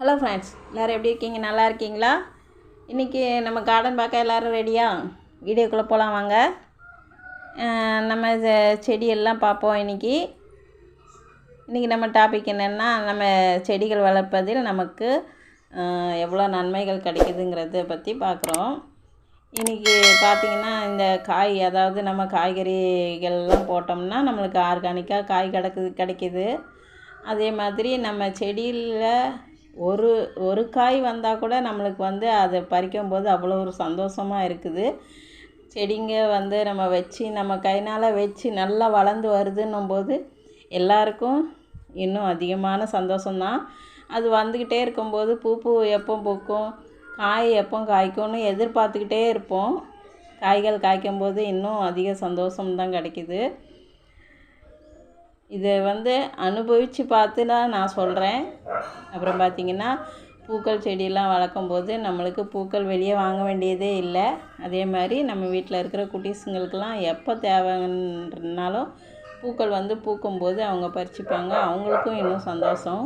Hello friends எல்லோரும் எப்படி இருக்கீங்க? நல்லா இருக்கீங்களா? இன்றைக்கி நம்ம கார்டன் பார்க்க எல்லோரும் ரெடியா வீடியோக்குள்ளே போகலாம் வாங்க. நம்ம செடியெல்லாம் பார்ப்போம் இன்றைக்கி இன்றைக்கி நம்ம டாபிக் என்னென்னா நம்ம செடிகள் வளர்ப்பதில் நமக்கு எவ்வளோ நன்மைகள் கிடைக்குதுங்கிறத பற்றி பார்க்குறோம். இன்றைக்கி பார்த்திங்கன்னா இந்த காய் அதாவது நம்ம காய்கறிகள்லாம் போட்டோம்னா நம்மளுக்கு ஆர்கானிக்காக காய் கிடக்குது கிடைக்கிது. அதே மாதிரி நம்ம செடியில் ஒரு ஒரு காய் வந்தால் கூட நம்மளுக்கு வந்து அதை பறிக்கும்போது அவ்வளோ ஒரு சந்தோஷமாக இருக்குது. செடிங்க வந்து நம்ம வச்சு நம்ம கைனால் வச்சு நல்லா வளர்ந்து வருதுன்னும் போது எல்லாருக்கும் இன்னும் அதிகமான சந்தோஷம்தான். அது வந்துக்கிட்டே இருக்கும்போது பூ பூ எப்போ பூக்கும் காய் எப்போ காய்க்கும்னு எதிர்பார்த்துக்கிட்டே இருப்போம். காய்கள் காய்க்கும்போது இன்னும் அதிக சந்தோஷம்தான் கிடைக்கிது. இதை வந்து அனுபவித்து பார்த்து தான் நான் சொல்கிறேன் அப்புறம் பார்த்திங்கன்னா பூக்கள் செடியெல்லாம் வளர்க்கும்போது நம்மளுக்கு பூக்கள் வெளியே வாங்க வேண்டியதே இல்லை. அதே மாதிரி நம்ம வீட்டில் இருக்கிற குட்டீஸுங்களுக்கெல்லாம் எப்போ தேவைன்னாலும் பூக்கள் வந்து பூக்கும்போது அவங்க பறிச்சுப்பாங்க. அவங்களுக்கும் இன்னும் சந்தோஷம்.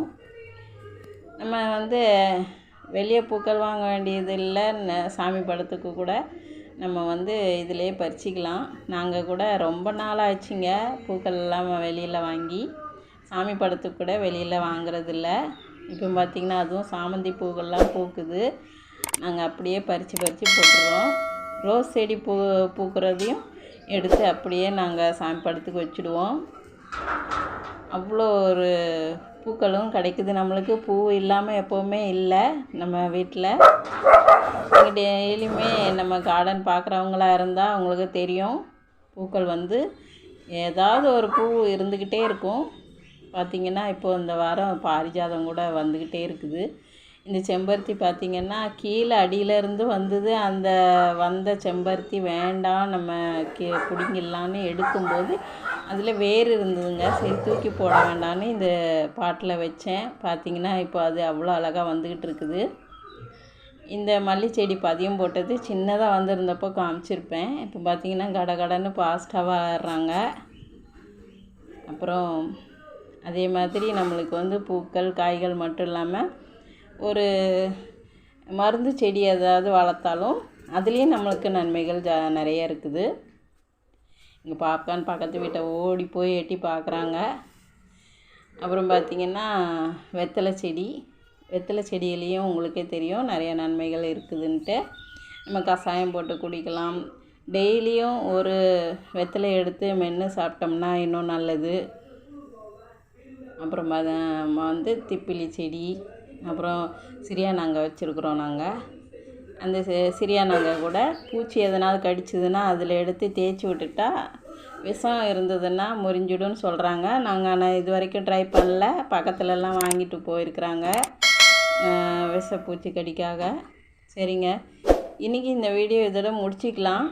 நம்ம வந்து வெளியே பூக்கள் வாங்க வேண்டியது இல்லை. ந- சாமி படத்துக்கு கூட. நம்ம வந்து இதிலே பறிச்சிக்கலாம். நாங்கள் கூட ரொம்ப நாள் ஆச்சுங்க பூக்கள் எல்லாம் வெளியில் வாங்கி சாமி படத்துக்கு கூட வெளியில் வாங்குறதில்ல. இப்போ பார்த்திங்கன்னா அதுவும் சாமந்தி பூக்கள்லாம் பூக்குது. நாங்கள் அப்படியே பறித்து பறித்து போட்டுருவோம். ரோஸ் செடி பூ பூக்கிறதையும் எடுத்து அப்படியே நாங்கள் சாமி படத்துக்கு வச்சுடுவோம். அவ்வளோ ஒரு பூக்களும் கிடைக்குது. நம்மளுக்கு பூ இல்லாமல் எப்போவுமே இல்லை நம்ம வீட்டில் நீங்கள் டெய்லியுமே நம்ம கார்டன் பார்க்குறவங்களா இருந்தால் அவங்களுக்கு தெரியும். பூக்கள் வந்து ஏதாவது ஒரு பூ இருந்துக்கிட்டே இருக்கும். பார்த்திங்கன்னா இப்போது இந்த வாரம் பாரிஜாதம் கூட வந்துக்கிட்டே இருக்குது. இந்த செம்பருத்தி பார்த்திங்கன்னா கீழே அடியிலேருந்து வந்தது. அந்த வந்த செம்பருத்தி வேண்டாம். நம்ம கே பிடுங்கிடலான்னு எடுக்கும்போது அதில் வேர் இருந்ததுங்க. சரி தூக்கி போட வேண்டாம்னு இந்த பாட்டில் வச்சேன். பார்த்திங்கன்னா இப்போ அது அவ்வளோ அழகாக வந்துக்கிட்டு இருக்குது. இந்த மல்லி செடி பதியம் போட்டது சின்னதாக வந்திருந்தப்போ காமிச்சிருப்பேன். இப்போ பார்த்திங்கன்னா கட கடன்னு ஃபாஸ்ட்டாக வளர்றாங்க அப்புறம் அதே மாதிரி நம்மளுக்கு வந்து பூக்கள் காய்கள் மட்டும் இல்லாமல் ஒரு மருந்து செடி ஏதாவது வளர்த்தாலும் அதுலேயும் நம்மளுக்கு நன்மைகள் ஜா நிறைய இருக்குது. இங்கே பாப்கார்ன் பக்கத்து வீட்டை ஓடி போய் எட்டி பார்க்குறாங்க. அப்புறம் பார்த்திங்கன்னா வெத்தலை செடி. வெத்தலை செடியிலையும் உங்களுக்கே தெரியும் நிறைய நன்மைகள் இருக்குதுன்ட்டு. நம்ம கஷாயம் போட்டு குடிக்கலாம். டெய்லியும் ஒரு வெத்தலை எடுத்து மென்று சாப்பிட்டோம்னா இன்னும் நல்லது. அப்புறம் ம- வந்து திப்பிலி செடி. அப்புறம் சிரியானாங்க வச்சுருக்குறோம் நாங்கள் அந்த சி- சிரியானாங்க கூட பூச்சி எதனாவது கடிச்சதுன்னா அதில் எடுத்து தேய்ச்சி விட்டுட்டா விஷம் இருந்ததுன்னா முறிஞ்சிடும்னு சொல்கிறாங்க நாங்கள் ஆனால் இது வரைக்கும் ட்ரை பண்ணல. பக்கத்துலலாம் வாங்கிட்டு போயிருக்கிறாங்க. விஷ பூச்சி கடிக்காக. சரிங்க. இன்றைக்கி இந்த வீடியோ இதோட முடிச்சிக்கலாம்.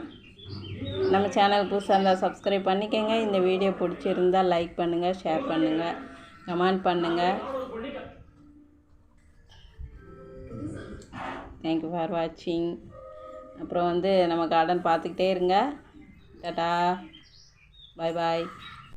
நம்ம சேனல் புதுசாக இருந்தால் சப்ஸ்கிரைப் பண்ணிக்கோங்க. இந்த வீடியோ பிடிச்சிருந்தா லைக் பண்ணுங்கள் ஷேர் பண்ணுங்கள் கமெண்ட் பண்ணுங்கள் தேங்க்யூ ஃபார் வாட்சிங் அப்புறம் வந்து நம்ம கார்டன் பார்த்துக்கிட்டே இருங்க. டாட்டா பாய் பாய்